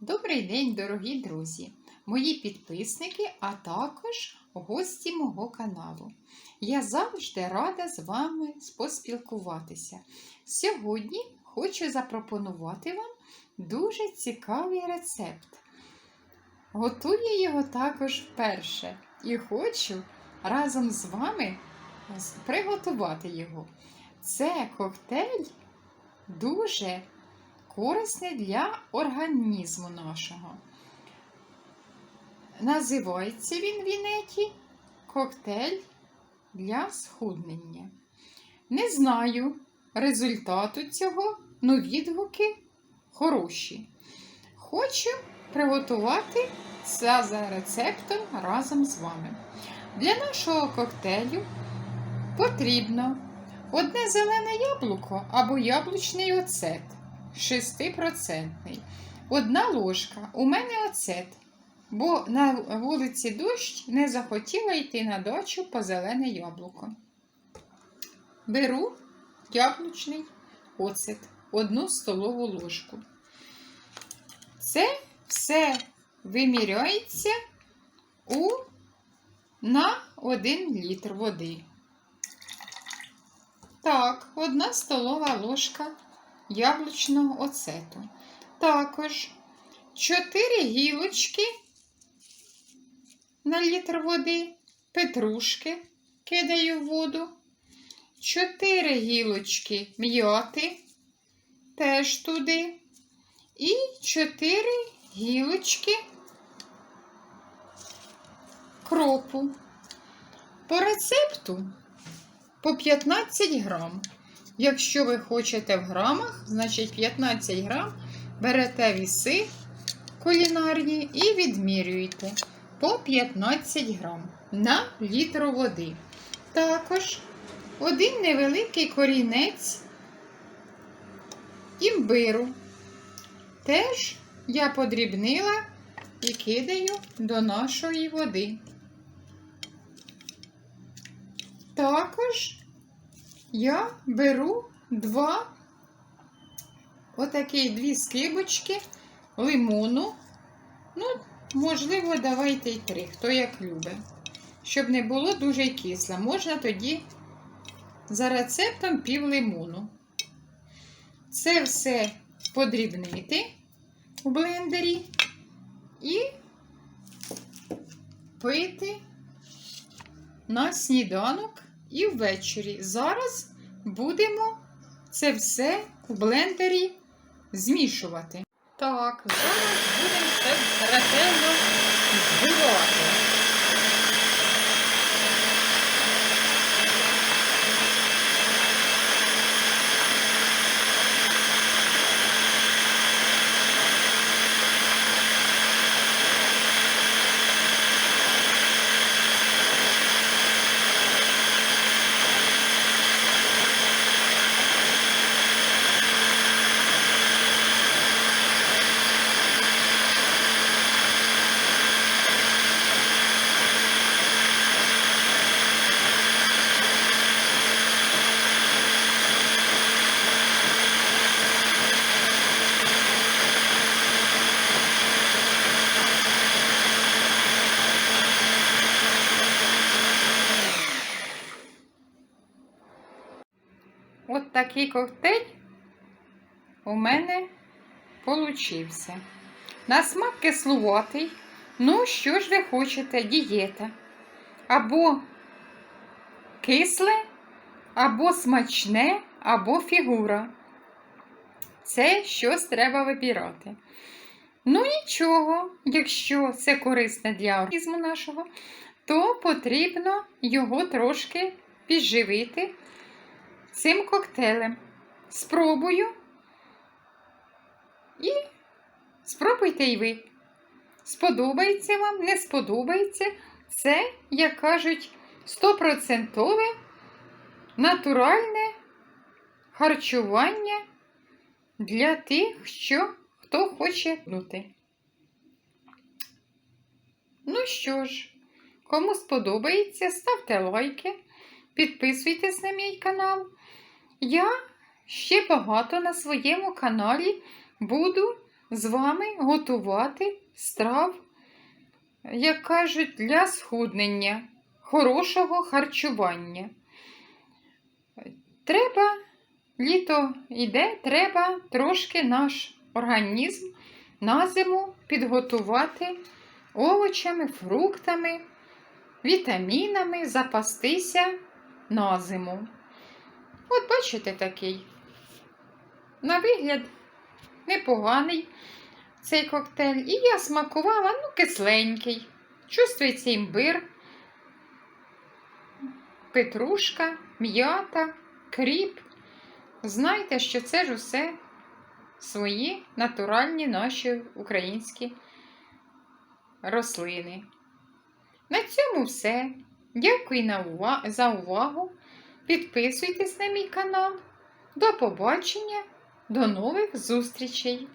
Добрий день, дорогі друзі, мої підписники, а також гості мого каналу. Я завжди рада з вами поспілкуватися. Сьогодні хочу запропонувати вам дуже цікавий рецепт. Готую його також вперше і хочу разом з вами приготувати його. Це коктейль дуже корисний для організму нашого. Називається він в інеті коктейль для схуднення. Не знаю результату цього, але відгуки хороші. Хочу приготувати це за рецептом разом з вами. Для нашого коктейлю потрібно одне зелене яблуко або яблучний оцет 6%. Одна ложка. У мене оцет. Бо на вулиці дощ не захотіла йти на дачу по зелене яблуко. Беру яблучний оцет, одну столову ложку. Це все виміряється у, на 1 літр води. Так, одна столова ложка яблучного оцету. Також 4 гілочки на літр води, петрушки кидаю в воду, 4 гілочки м'яти теж туди. І 4 гілочки кропу. По рецепту по 15 грам. Якщо ви хочете в грамах, значить 15 грам берете віси кулінарні і відмірюєте по 15 грам на літр води. Також один невеликий корінець імбиру. Теж я подрібнила і кидаю до нашої води. Також я беру два, отакі дві скибочки лимону. Ну, можливо, давайте й три, хто як любить. Щоб не було дуже кисле. Можна тоді за рецептом пів лимону. Це все подрібнити у блендері і пити на сніданок і ввечері. Зараз будемо це все у блендері змішувати. Так, зараз будемо все ретельно збивати. От такий коктейль у мене получився. На смак кисловатий. Ну, що ж ви хочете, дієта. Або кисле, або смачне, або фігура. Це щось треба вибирати. Ну, нічого, якщо це корисне для організму нашого, то потрібно його трошки підживити цим коктейлем. Спробую. І спробуйте і ви. Сподобається вам, не сподобається. Це, як кажуть, стопроцентове натуральне харчування для тих, що хто хоче бути. Ну що ж, кому сподобається, ставте лайки. Підписуйтесь на мій канал. Я ще багато на своєму каналі буду з вами готувати страв, як кажуть, для схуднення, хорошого харчування. Треба, літо йде, треба трошки наш організм на зиму підготувати овочами, фруктами, вітамінами, запастися на зиму. От бачите такий. На вигляд непоганий цей коктейль. І я смакувала, ну, кисленький. Чувствується імбир, петрушка, м'ята, кріп. Знайте, що це ж усе свої натуральні наші українські рослини. На цьому все. Дякую за увагу. Підписуйтесь на мій канал. До побачення, до нових зустрічей!